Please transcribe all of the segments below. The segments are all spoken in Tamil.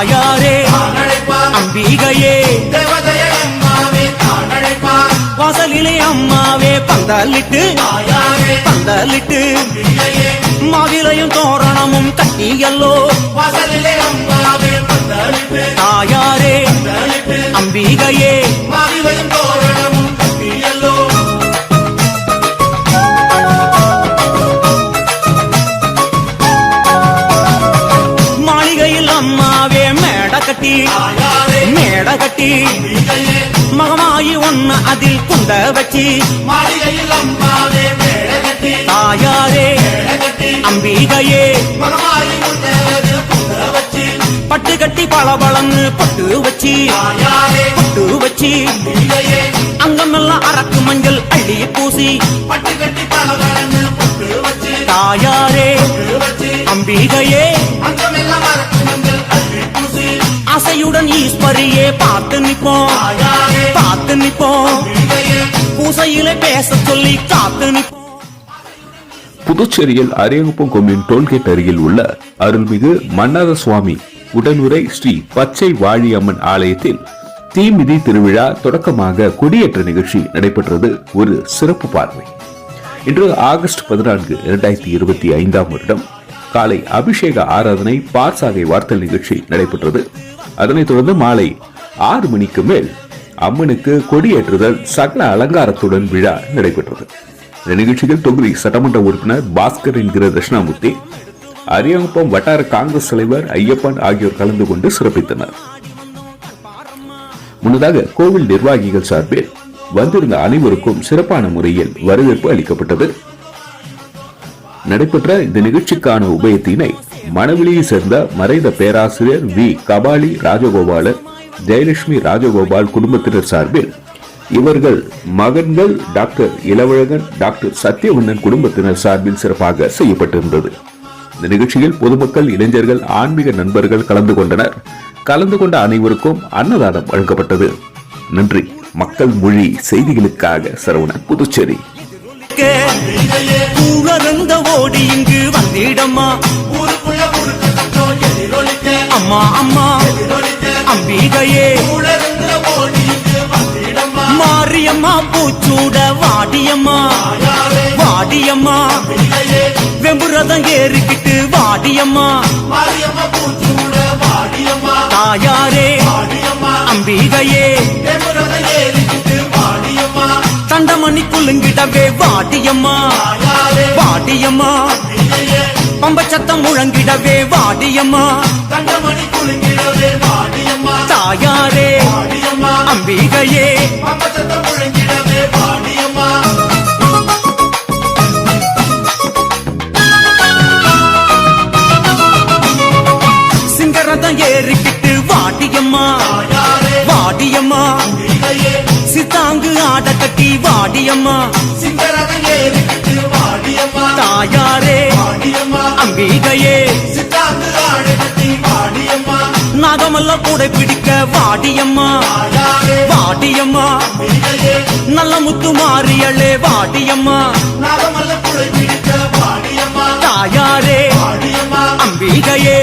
தாயாரே அம்பிகையே. வாசலிலே அம்மாவே பந்தலிட்டு பந்தலிட்டு மாவிலையும் தோரணமும் கட்டியல்லோ. தாயாரே அம்பிகையே. அதில் குண்ட வச்சு மாளிகையில் தாயாரே அம்பிகையே பட்டு கட்டி பளபளன்னு பட்டு வச்சு. பட்டு வச்சு. அங்கமெல்லாம் அரக்கு மஞ்சள் அள்ளி பூசி. பட்டு கட்டி பலவரன்னு புட்டு வச்சு தாயாரே அம்பிகையே அசையுடன் ஈஸ்வரியே பார்த்து நிற்போம். பேச சொல்லி காத்து புதுச்சேரியில் அரியங்குப்பம் கொம்மின் டோல்கேட் அருகில் உள்ள அருள்மிகு மன்னார சுவாமி உடனுரை ஸ்ரீ பச்சை வாழியம்மன் ஆலயத்தில் தீமிதி திருவிழா தொடக்கமாக கொடியேற்ற நிகழ்ச்சி நடைபெற்றது. ஒரு சிறப்பு பார்வை. இன்று ஆகஸ்ட் பதினான்கு இரண்டாயிரத்தி இருபத்தி ஐந்தாம் வருடம் காலை அபிஷேக ஆராதனை பார்சாகை வார்த்தல் நிகழ்ச்சி நடைபெற்றது. அதனைத் தொடர்ந்து மாலை ஆறு மணிக்கு மேல் அம்மனுக்கு கொடியேற்றுதல் சகல அலங்காரத்துடன் விழா நடைபெற்றது. இந்த நிகழ்ச்சியில் தொகுதி சட்டமன்ற உறுப்பினர் பாஸ்கர் என்கிற தட்சிணாமூர்த்தி அரியங்குப்பம் வட்டார காங்கிரஸ் தலைவர் ஐயப்பன் ஆகியோர் கலந்து கொண்டு சிறப்பித்தனர். முன்னதாக கோவில் நிர்வாகிகள் சார்பில் வந்திருந்த அனைவருக்கும் சிறப்பான முறையில் வரவேற்பு அளிக்கப்பட்டது. நடைபெற்ற இந்த நிகழ்ச்சிக்கான உபயத்தினை மணவெளியை சேர்ந்த மறைந்த பேராசிரியர் வி. கபாலி ராஜகோபாலன் ஜெயலட்சுமி ராஜகோபால் குடும்பத்தினர் சார்பில் இவர்கள் மகன்கள் டாக்டர் இளவழகன் டாக்டர் சத்யவண்ணன் குடும்பத்தினர் சார்பில் சிறப்பாக செய்யப்பட்டிருந்தது. இந்த நிகழ்ச்சியில் பொதுமக்கள் இளைஞர்கள் ஆன்மீக நண்பர்கள் கலந்து கொண்டனர். கலந்து கொண்ட அனைவருக்கும் அன்னதானம் வழங்கப்பட்டது. நன்றி. மக்கள் மொழி செய்திகளுக்காக சரவணன் புதுச்சேரி. ஓடி இங்கு வந்திடம்மா அம்மா அம்மா. அம்பிகையே. மாரியம்மா பூச்சூட வாடியம்மா. வாடியம்மா. வெம்புரதம் ஏறிக்கிட்டு வாடியம்மா. தாயாரே. அம்பிகையே. தண்டமணி குலுங்கிடவே வாடியம்மா. வாடியம்மா. பம்பச்சத்தம் முழங்கிடவே வாடியம்மா. தங்கமணி குலுங்கிடவே வாடியம்மா தாயாரே அம்பிகையே. நாகமல்ல கூட பிடிக்க வாடியம்மா. வாடியம்மா. நல்ல முத்து மாறியளே வாடியம்மா. தாயாரே அம்பிகையே.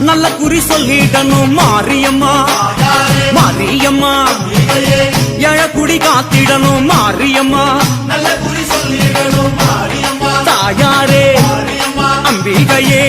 நல்ல குறி சொல்லிடணும் மாரியம்மா. மாரியம்மா. அம்பிகையே எழக்குடி காத்திடணும் மாரியம்மா. நல்ல குறி சொல்லிடணும் தாயாரே அம்பிகையே.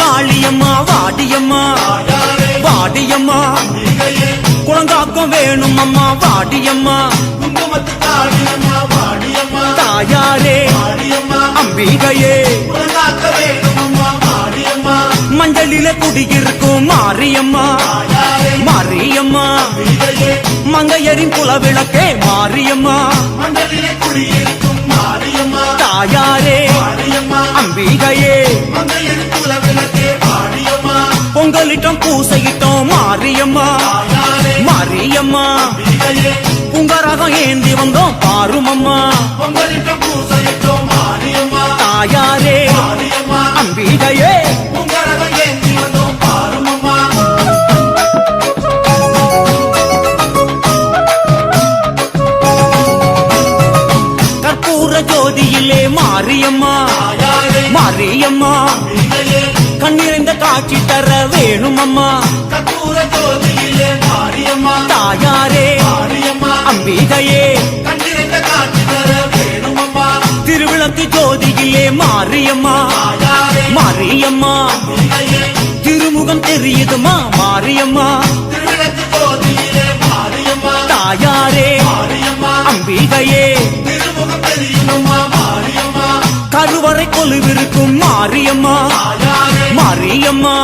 வாடியம்மா வாடியம்மா. வாடியம்மா. குழந்தாக்கம் வேணும் அம்மா வாடியம்மா. தாயாரே அம்பிகையே. வீட்டில குடியிருக்கும் மாரியம்மா. மாரியம்மா. மங்கையரின் குல விளக்கே மாரியம்மா. தாயாரே அம்பிகையே. பொங்கலிட்டம் பூசையிட்டோம் மாரியம்மா. மாரியம்மா. உங்கரகம் ஏந்தி வந்தோம் பாருமம்மா. பூசையிட்டோம் தாயாரே அம்பிகையே. ஜோதியிலே மாரியம்மா. மாரியம்மா. அம்பிகையே கண்ணிறைந்த காட்சி தர வேணுமம்மா. கற்பூர ஜோதியிலே மாரியம்மா தாயாரே அம்பிகையே. கண்டிருந்த காட்சி தர வேணுமம்மா திருவிளக்கு ஜோதியிலே மாரியம்மா. மாரியம்மா. திருமுகம் தெரியுதுமா மாரியம்மா. தாயாரே அம்பிகையே. கொலுவிருக்கும் மாரியம்மா. மாரியம்மா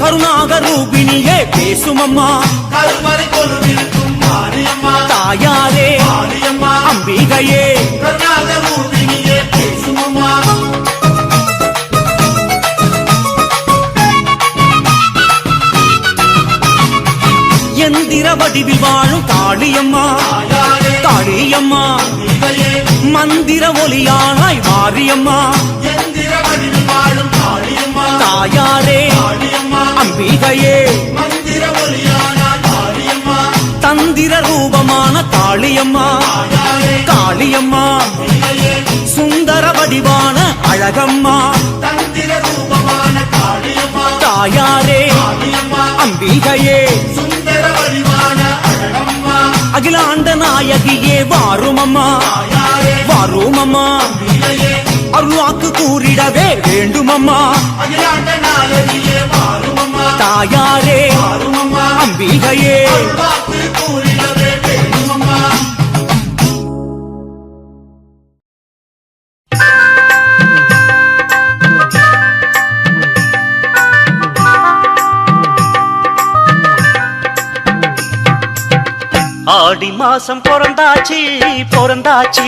கருணாக ரூபினியே பேசுமம்மா. கருமறை கொலுவிருக்கும் மாரியம்மா தாயாரே மாரியம்மா அம்பிகையே கருணாக ரூபினியே பேசுமம்மா எந்திர வடிவில் வாழும் காளியம்மா தாயாரே அம்பிகையே மந்திர ஒலியானாய் மாரியம்மா. எந்திர வடிவில் வாழும் காளியம்மா தாயாரே காளியம்மா அம்பிகையே. மந்திர ஒலியானாய் தந்திர ரூபமான காளியம்மா. காளியம்மா சுந்தர வடிவான அழகம்மா. தந்திர ரூபமான காளியம்மா தாயாரே அம்பிகையே. சுந்தர வடிவான அழகம்மா அகிலாண்ட நாயகியே வாருமம்மா. வாருமம்மா. அருள்வாக்கு கூறிடவே வேண்டுமம்மா. தாயாரே அம்பிகையே. ஆடி மாசம் பிறந்தாச்சு பிறந்தாச்சு.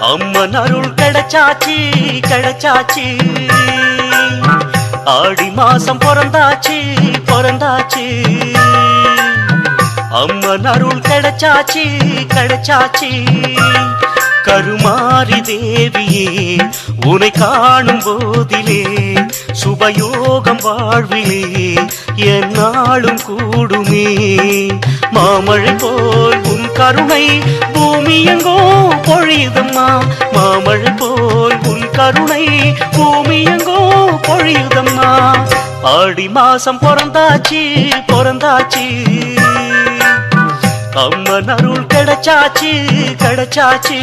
அம்மன் அருள் கிடைச்சாச்சு கிடைச்சாச்சு. ஆடி மாசம் பிறந்தாச்சு பிறந்தாச்சு. அம்மன் அருள் கிடைச்சாச்சு கிடைச்சாச்சு. கருமாரி தேவியே உனை காணும் போதிலே சுபயோகம் வாழ்விலே என்னாலும் கூடுமே. மாமழை போல் உன் கருணை பூமி பொழியுதம்மா. மாமழை போல் உன் கருணை பூமி பொழியுதம்மா. ஆடி மாசம் பிறந்தாச்சு பிறந்தாச்சு. அம்மன் அருள் கிடைச்சாச்சு கிடைச்சாச்சு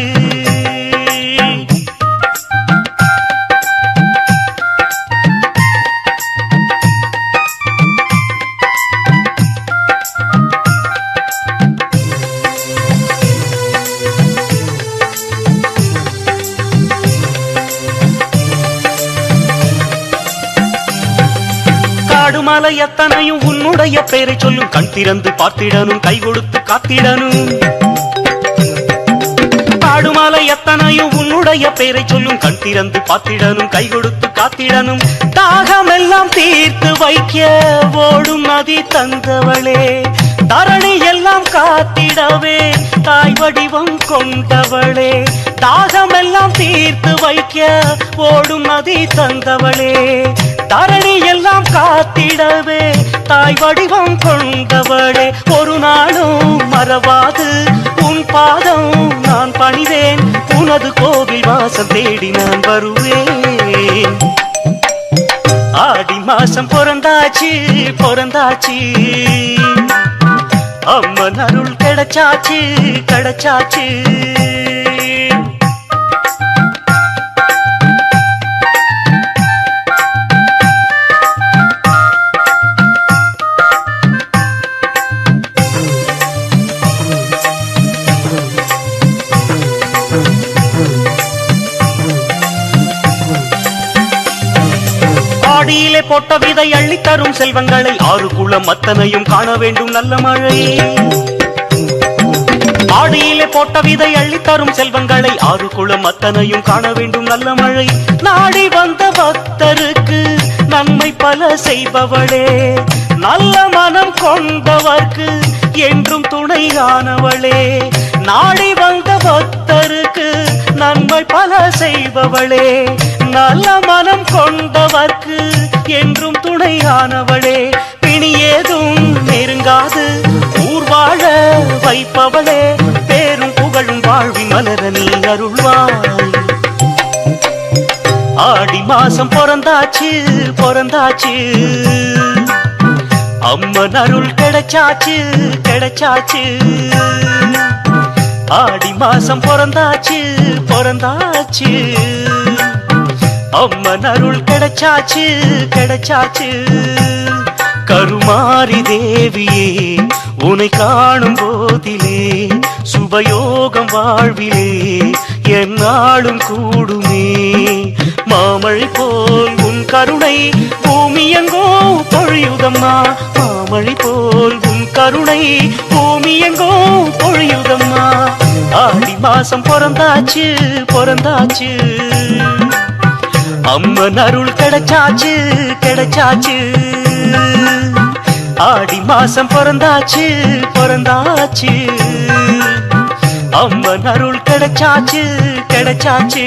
காடுமலை எத்தனையும் உன்னுடைய பெயரை சொல்லும். கண் திறந்து பார்த்திடனும் கை கொடுத்து காத்திடனும் காடுமலை எத்தனையும் உன்னுடைய பெயரை சொல்லும். கண் திறந்து பார்த்திடனும் கை கொடுத்து காத்திடனும் தாகமெல்லாம் தீர்த்து வைக்க ஓடும் நதி தந்தவளே. தரணி எல்லாம் காத்தி காத்திடவே தாய் வடிவம் கொண்டவளே. தாகமெல்லாம் தீர்த்து வைக்க ஓடும் நதி தந்தவளே. தரணி எல்லாம் காத்திடவே தாய் வடிவம் கொண்டவளே. ஒரு நாளும் மறவாது உன் பாதம் நான் பணிவேன். உனது கோவில் வாசம் தேடி நான் வருவேன். ஆடி மாசம் பிறந்தாச்சு பிறந்தாச்சு. அம்மன் அருள் கிடைச்சாச்சு கிடைச்சாச்சு. ஆடியிலே போட்ட விதை அள்ளித்தரும் செல்வங்களை ஆறு குளம் அத்தனையும் காண வேண்டும் நல்ல மழை. ஆடியிலே போட்ட விதை அள்ளித்தரும் செல்வங்களை ஆறு குளம் அத்தனையும் காண வேண்டும் நல்ல மழை. நாடி வந்த பக்தருக்கு நன்மை பல செய்பவளே. நல்ல மனம் கொண்டவர்க்கு என்றும் துணையானவளே. நாடி வந்த பக்தருக்கு நன்மை பல செய்பவளே. நல்ல மனம் கொண்டவர்க்கு என்றும் துணையானவளே. பிணி ஏதும் நெருங்காது. வாழ வைப்பவளே பேரும் புகழும் வாழ்வின் மலர நீ அருள்வாய். ஆடி மாசம் பிறந்தாச்சு பிறந்தாச்சு. அம்மன் அருள் கிடைச்சாச்சு கிடைச்சாச்சு. ஆடி மாசம் பிறந்தாச்சு பிறந்தாச்சு. அம்மன் அருள் கிடைச்சாச்சு கிடைச்சாச்சு. கருமாரி தேவியே உனை காணும் போதிலே சுபயோகம் வாழ்விலே என்னாலும் கூடுமே. மாமழை போல் உன் கருணை பூமி பொழியுதம்மா. மாமழை போல் உன் கருணை பூமி பொழியுதம்மா. ஆடி மாசம் பிறந்தாச்சு பிறந்தாச்சு. அம்மன் அருள் கிடைச்சாச்சு கிடைச்சாச்சு. ஆடி மாசம் பிறந்தாச்சு பிறந்தாச்சு. அம்மன் அருள் கிடைச்சாச்சு கிடைச்சாச்சு.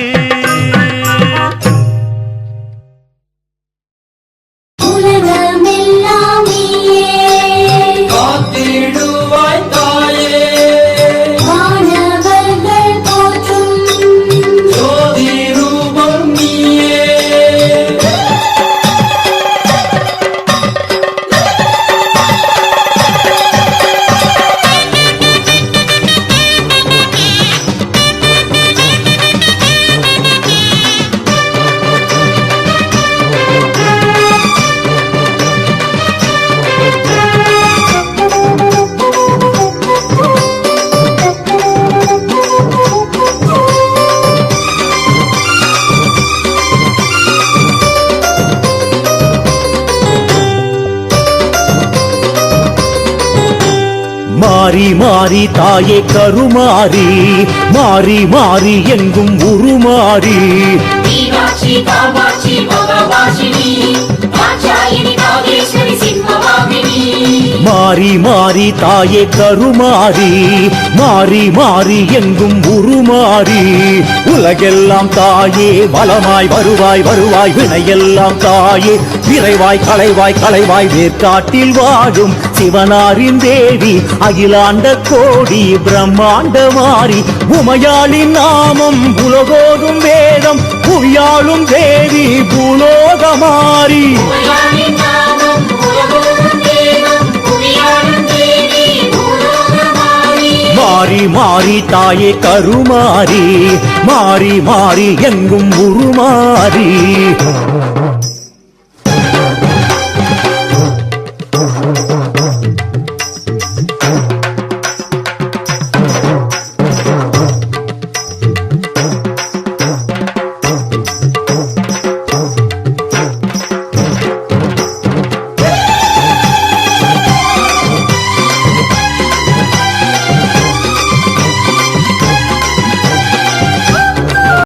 மாறி தாயே கருமாறி மாறி மாறி எங்கும் உருமாறி. மாறி மாறி தாயே கருமாறி மாறி மாறி எங்கும் உருமாறி. உலகெல்லாம் தாயே வளமாய் வருவாய் வருவாய் வினையெல்லாம் தாயே விரைவாய் களைவாய் களைவாய் வேர்க்காட்டில் வாழும் சிவனாரின் தேவி அகிலாண்ட கோடி பிரம்மாண்ட மாறி. உமையாளின் நாமம் வேதம் உலகோடும் தேவம் புவியாளும் தேவி பூலோகமாரி மாறி மாறி தாயே கருமாறி மாறி மாறி எங்கும் உருமாறி.